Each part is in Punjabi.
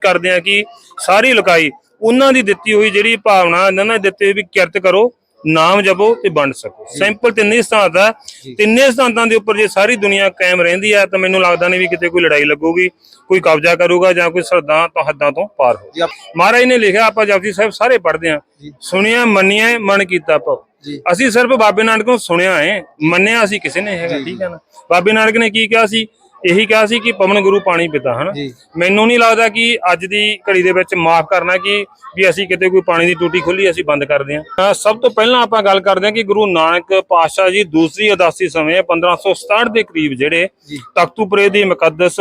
ਕਰਦੇ ਆ ਕਿ ਸਾਰੀ ਲੁਕਾਈ ਉਹਨਾਂ ਦੀ ਦਿੱਤੀ ਹੋਈ ਜਿਹੜੀ ਭਾਵਨਾ ਇਹਨਾਂ ਨੇ ਦਿੱਤੀ ਹੋਈ ਵੀ ਕਿਰਤ ਕਰੋ ਨਾਮ ਜਪੋ ਤੇ ਵੰਡ ਸਕੋ। ਸਿੰਪਲ ਤਿੰਨੇ ਸਿਧਾਂਤ ਆ। ਤਿੰਨੇ ਸਿਧਾਂਤਾਂ ਦੇ ਉੱਪਰ ਜੇ ਸਾਰੀ ਦੁਨੀਆ ਕਾਇਮ ਰਹਿੰਦੀ ਆ ਤਾਂ ਮੈਨੂੰ ਲੱਗਦਾ ਨਹੀਂ ਵੀ ਕਿਤੇ ਕੋਈ ਲੜਾਈ ਲੱਗੂਗੀ ਕੋਈ ਕਬਜ਼ਾ ਕਰੂਗਾ ਜਾਂ ਕੋਈ ਸਰਦਾਂ ਤੋਂ ਹੱਦਾਂ ਤੋਂ ਪਾਰ ਹੋ ਮਹਾਰਾਜ ਨੇ ਲਿਖਿਆ ਆਪਾਂ ਜਪਜੀ ਸਾਹਿਬ ਸਾਰੇ ਪੜ੍ਹਦੇ ਆ। ਸੁਣਿਆ ਮੰਨਿਆ ਮਨ ਕੀਤਾ ਜੀ। ਅਸੀਂ ਸਿਰਫ ਬਾਬੇ ਨਾਨਕ ਨੂੰ ਸੁਣਿਆ ਹੈ ਮੰਨਿਆ ਅਸੀਂ ਕਿਸੇ ਨੇ ਹੈਗਾ ਠੀਕ ਹੈ ਨਾ? ਬਾਬੇ ਨਾਨਕ ਨੇ ਕੀ ਕਿਹਾ ਸੀ? ਇਹੀ ਕਿਹਾ ਸੀ ਕਿ ਪਵਨ ਗੁਰੂ ਪਾਣੀ ਪਿਤਾ ਹਨਾ? ਮੈਨੂੰ ਨਹੀਂ ਲੱਗਦਾ ਕਿ ਅੱਜ ਦੀ ਘੜੀ ਦੇ ਵਿੱਚ ਮਾਫ ਕਰਨਾ ਕਿ ਵੀ ਅਸੀਂ ਕਿਤੇ ਕੋਈ ਪਾਣੀ ਦੀ ਟੂਟੀ ਖੁੱਲੀ ਅਸੀਂ ਬੰਦ ਕਰਦੇ ਹਾਂ ਸਭ ਤੋਂ ਪਹਿਲਾਂ ਆਪਾਂ ਗੱਲ ਕਰਦੇ ਹਾਂ ਕਿ ਗੁਰੂ ਨਾਨਕ ਪਾਤਸ਼ਾਹ ਜੀ ਦੂਸਰੀ ਉਦਾਸੀ ਸਮੇਂ 1567 ਦੇ ਕਰੀਬ ਜਿਹੜੇ। ਤਖਤੂਪੁਰੇ ਦੀ ਮੁਕੱਦਸ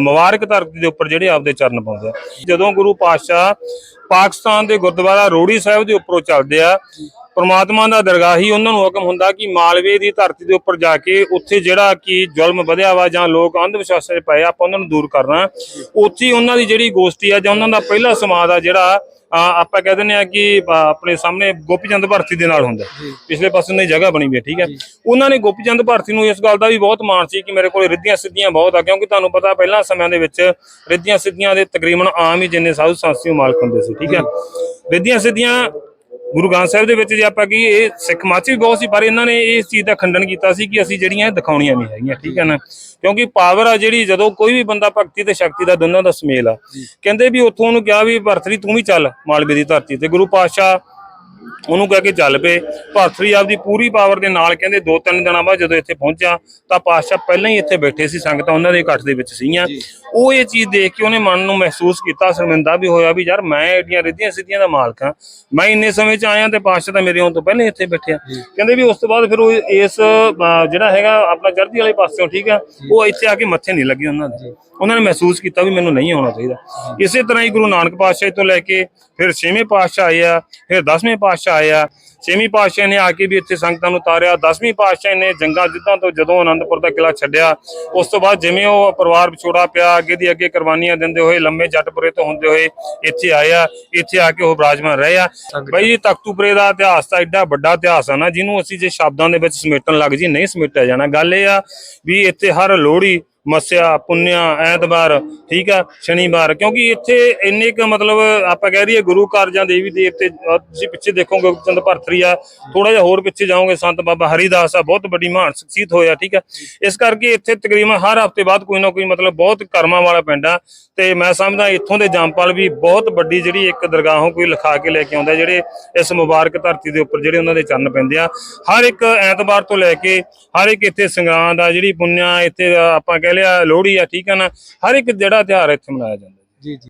ਮੁਬਾਰਕ ਧਰਤੀ ਦੇ ਉੱਪਰ ਜਿਹੜੇ ਆਪਦੇ ਚਰਨ ਪਾਉਂਦੇ ਜਦੋਂ ਗੁਰੂ ਪਾਤਸ਼ਾਹ ਪਾਕਿਸਤਾਨ ਦੇ ਗੁਰਦੁਆਰਾ ਰੋੜੀ ਸਾਹਿਬ ਦੇ ਉੱਪਰੋਂ ਚੱਲਦੇ ਆ ਪ੍ਰਮਾਤਮਾ ਦਾ ਦਰਗਾਹ ਹੀ ਉਹਨਾਂ ਨੂੰ ਹੁਕਮ ਹੁੰਦਾ ਕਿ ਮਾਲਵੇ ਦੀ ਧਰਤੀ ਦੇ ਉੱਪਰ ਜਾ ਕੇ ਉੱਥੇ ਜਿਹੜਾ ਕਿ ਜ਼ੁਲਮ ਵਧਿਆ ਵਾ ਜਾਂ ਲੋਕ ਅੰਧ ਵਿਸ਼ਵਾਸਾਂ 'ਚ ਪਏ ਆਪਾਂ ਉਹਨਾਂ ਨੂੰ ਦੂਰ ਕਰਨਾ ਉੱਥੇ ਉਹਨਾਂ ਦੀ ਜਿਹੜੀ ਗੋਸ਼ਟੀ ਆ ਜਾਂ ਉਹਨਾਂ ਦਾ ਪਹਿਲਾ ਸਮਾਦ ਆ ਜਿਹੜਾ ਆਪਾਂ ਕਹਿ ਦਿੰਦੇ ਆ ਕਿ ਆਪਣੇ ਸਾਹਮਣੇ ਗੋਪੀਚੰਦ ਭਾਰਤੀ ਦੇ ਨਾਲ ਹੁੰਦਾ। ਪਿਛਲੇ ਪਾਸੇ ਉਹਨਾਂ ਦੀ ਜਗ੍ਹਾ ਬਣੀ ਹੋਈ ਹੈ ਠੀਕ ਹੈ। ਉਹਨਾਂ ਨੇ ਗੋਪੀਚੰਦ ਭਾਰਤੀ ਨੂੰ ਇਸ ਗੱਲ ਦਾ ਵੀ ਬਹੁਤ ਮਾਣ ਸੀ ਕਿ ਮੇਰੇ ਕੋਲ ਰਿੱਧੀਆਂ ਸਿੱਧੀਆਂ ਬਹੁਤ ਆ ਕਿਉਂਕਿ ਤੁਹਾਨੂੰ ਪਤਾ ਪਹਿਲਾਂ ਸਮਿਆਂ ਦੇ ਵਿੱਚ ਰਿੱਧੀਆਂ ਸਿੱਧੀਆਂ ਦੇ ਤਕਰੀਬਨ ਆਮ ਹੀ ਜਿੰਨੇ ਸਾਧੂ ਸੰਸਥੀ ਮਾਲਕ ਹੁੰਦੇ ਸੀ ਠੀਕ ਹੈ। ਰਿੱਧੀਆਂ ਸਿੱਧੀਆਂ ਗੁਰੂ ਗ੍ਰੰਥ ਸਾਹਿਬ ਦੇ ਵਿੱਚ ਜੇ ਆਪਾਂ ਕੀ ਇਹ ਸਿੱਖ ਮੱਤ 'ਚ ਵੀ ਬਹੁਤ ਸੀ ਪਰ ਇਹਨਾਂ ਨੇ ਇਸ ਚੀਜ਼ ਦਾ ਖੰਡਨ ਕੀਤਾ ਸੀ ਕਿ ਅਸੀਂ ਜਿਹੜੀਆਂ ਇਹ ਦਿਖਾਉਣੀਆਂ ਨਹੀਂ ਹੈਗੀਆਂ ਠੀਕ ਹੈ ਨਾ? ਕਿਉਂਕਿ ਪਾਵਰ ਆ ਜਿਹੜੀ ਜਦੋਂ ਕੋਈ ਵੀ ਬੰਦਾ ਭਗਤੀ ਤੇ ਸ਼ਕਤੀ ਦਾ ਦੋਨਾਂ ਦਾ ਸਮੇਲ ਆ। ਕਹਿੰਦੇ ਵੀ ਉੱਥੋਂ ਉਹਨੂੰ ਕਿਹਾ ਵੀ ਭਰਤਰੀ ਤੂੰ ਵੀ ਚੱਲ ਮਾਲਵੇ ਦੀ ਧਰਤੀ ਤੇ। ਗੁਰੂ ਪਾਤਸ਼ਾਹ ਉਹਨੂੰ ਕਹਿ ਕੇ ਚੱਲ ਪਏ। ਭਾਰਤਰੀ ਆਪਦੀ ਪੂਰੀ ਪਾਵਰ ਦੇ ਨਾਲ ਕਹਿੰਦੇ ਦੋ ਤਿੰਨ ਦਿਨਾਂ ਬਾਅਦ ਜਦੋਂ ਇੱਥੇ ਪਹੁੰਚਿਆ ਤਾਂ ਪਾਤਸ਼ਾਹ ਪਹਿਲਾਂ ਹੀ ਇੱਥੇ ਬੈਠੇ ਸੀ ਸੰਗਤਾਂ ਉਹਨਾਂ ਦੇ ਇਕੱਠ ਦੇ ਵਿੱਚ ਸੀਗੀਆਂ। ਉਹ ਇਹ ਚੀਜ਼ ਦੇਖ ਕੇ ਉਹਨੇ ਮਨ ਨੂੰ ਮਹਿਸੂਸ ਕੀਤਾ ਸ਼ਰਮਿੰਦਾ ਵੀ ਹੋਇਆ ਵੀ ਯਾਰ ਮੈਂ ਏਡੀਆਂ ਰਿੱਧੀਆਂ ਸਿੱਧੀਆਂ ਦਾ ਮਾਲਕ ਹਾਂ। ਮੈਂ ਇੰਨੇ ਸਮੇਂ 'ਚ ਆਇਆ ਤੇ ਪਾਤਸ਼ਾਹ ਤਾਂ ਮੇਰੇ ਆਉਣ ਤੋਂ ਪਹਿਲਾਂ ਇੱਥੇ ਬੈਠਿਆ ਕਹਿੰਦੇ ਵੀ ਉਸ ਤੋਂ ਬਾਅਦ ਫਿਰ ਉਹ ਇਸ ਜਿਹੜਾ ਹੈਗਾ ਆਪਣਾ ਚੜ੍ਹਦੀ ਵਾਲੇ ਪਾਸਿਓਂ ਠੀਕ ਆ ਉਹ ਇੱਥੇ ਆ ਕੇ ਮੱਥੇ ਨਹੀਂ ਲੱਗੇ ਉਹਨਾਂ ਦੇ। ਉਹਨਾਂ ਨੇ ਮਹਿਸੂਸ ਕੀਤਾ ਵੀ ਮੈਨੂੰ ਨਹੀਂ ਆਉਣਾ ਚਾਹੀਦਾ। ਇਸੇ ਤਰ੍ਹਾਂ ਹੀ ਗੁਰੂ ਨਾਨਕ ਪਾਤਸ਼ਾਹ ਤੋਂ ਲੈ ਕੇ ਫਿਰ ਛੇਵੇਂ ਪਾਤਸ਼ਾਹ ਆਏ ਆ ਫਿਰ ਦਸਵੇਂ ਪਾਤਸ਼ਾਹ ਆਏ ਆ। ਛੇਵੀਂ ਪਾਤਸ਼ਾਹ ਨੇ ਆ ਕੇ ਵੀ ਇੱਥੇ ਸੰਗਤਾਂ ਨੂੰ ਤਾਰਿਆ। ਦਸਵੀਂ ਪਾਤਸ਼ਾਹ ਨੇ ਜੰਗਾਂ ਜਿੱਦਾਂ ਤੋਂ ਜਦੋਂ ਆਨੰਦਪੁਰ ਦਾ ਕਿਲਾ ਛੱਡਿਆ ਉਸ ਤੋਂ ਬਾਅਦ ਜਿਵੇਂ ਉਹ ਪਰਿਵਾਰ ਵਿਛੋੜਾ ਪਿਆ ਅੱਗੇ ਦੀ ਅੱਗੇ ਕੁਰਬਾਨੀਆਂ ਦਿੰਦੇ ਹੋਏ ਲੰਮੇ ਜੱਟਪੁਰੇ ਤੋਂ ਹੁੰਦੇ ਹੋਏ ਇੱਥੇ ਆਏ ਆ ਇੱਥੇ ਆ ਕੇ ਉਹ ਬਿਰਾਜਮਾਨ ਰਹੇ ਆ। ਬਈ ਜੀ ਤਖਤੂਪੁਰੇ ਦਾ ਇਤਿਹਾਸ ਤਾਂ ਐਡਾ ਵੱਡਾ ਇਤਿਹਾਸ ਆ ਨਾ ਜਿਹਨੂੰ ਅਸੀਂ ਜੇ ਸ਼ਬਦਾਂ ਦੇ ਵਿੱਚ ਸਮੇਟਣ ਲੱਗ ਜੀ ਨਹੀਂ ਸਮੇਟਿਆ ਜਾਣਾ। ਗੱਲ ਇਹ ਆ ਵੀ ਇੱਥੇ ਹਰ ਲੋਹੜੀ ਮੱਸਿਆ, ਪੁੰਨਿਆ, ਐਤਵਾਰ, ਠੀਕ ਆ, ਸ਼ਨੀਵਾਰ, ਕਿਉਂਕਿ ਇੱਥੇ ਇੰਨੇ ਕੁ ਮਤਲਬ ਆਪਾਂ ਕਹਿ ਰਹੀਏ ਗੁਰੂ ਕਾਰਜਾਂ ਦੇਵੀ ਦੇਵਤੇ ਤੁਸੀਂ ਪਿੱਛੇ ਦੇਖੋਗੇ ਗੁਰਚੰਦ ਭਰਤਰੀ ਆ ਥੋੜਾ ਜਿਹਾ ਹੋਰ ਪਿੱਛੇ ਜਾਓਗੇ, ਸੰਤ ਬਾਬਾ ਹਰੀਦਾਸ ਆ, ਬਹੁਤ ਵੱਡੀ ਮਹਾਨ ਸ਼ਖਸੀਅਤ ਹੋਇਆ, ਠੀਕ ਆ। ਇਸ ਕਰਕੇ ਇੱਥੇ ਤਕਰੀਬਨ ਹਰ ਹਫ਼ਤੇ ਬਾਅਦ ਕੋਈ ਨਾ ਕੋਈ ਮਤਲਬ ਬਹੁਤ ਕਰਮਾਂ ਵਾਲਾ ਪਿੰਡ ਆ, ਤੇ ਮੈਂ ਸਮਝਦਾ ਇੱਥੋਂ ਦੇ ਜੰਪਲ ਵੀ ਬਹੁਤ ਵੱਡੀ ਜਿਹੜੀ ਇੱਕ ਦਰਗਾਹੋਂ ਕੋਈ ਲਿਖਾ ਕੇ ਲੈ ਕੇ ਆਉਂਦਾ, ਜਿਹੜੇ ਇਸ ਮੁਬਾਰਕ ਧਰਤੀ ਦੇ ਉੱਪਰ ਜਿਹੜੇ ਉਹਨਾਂ ਦੇ ਚਰਨ ਪੈਂਦੇ ਆ। ਹਰ ਇੱਕ ਐਤਵਾਰ ਤੋਂ ਲੈ ਕੇ ਹਰ ਇੱਕ ਇੱਥੇ ਸੰਗਰਾਂਦ ਆ, ਜਿਹੜੀ ਪੁੰਨਿਆ, ਇੱਥੇ ਆਪਾਂ ਕਹਿ ਲਿਆ ਲੋਹੜੀ ਆ, ਠੀਕ ਆ ਨਾ, ਹਰ ਇੱਕ ਜਿਹੜਾ ਤਿਉਹਾਰ ਇੱਥੇ ਮਨਾਇਆ ਜਾਂਦਾ ਜੀ। ਜੀ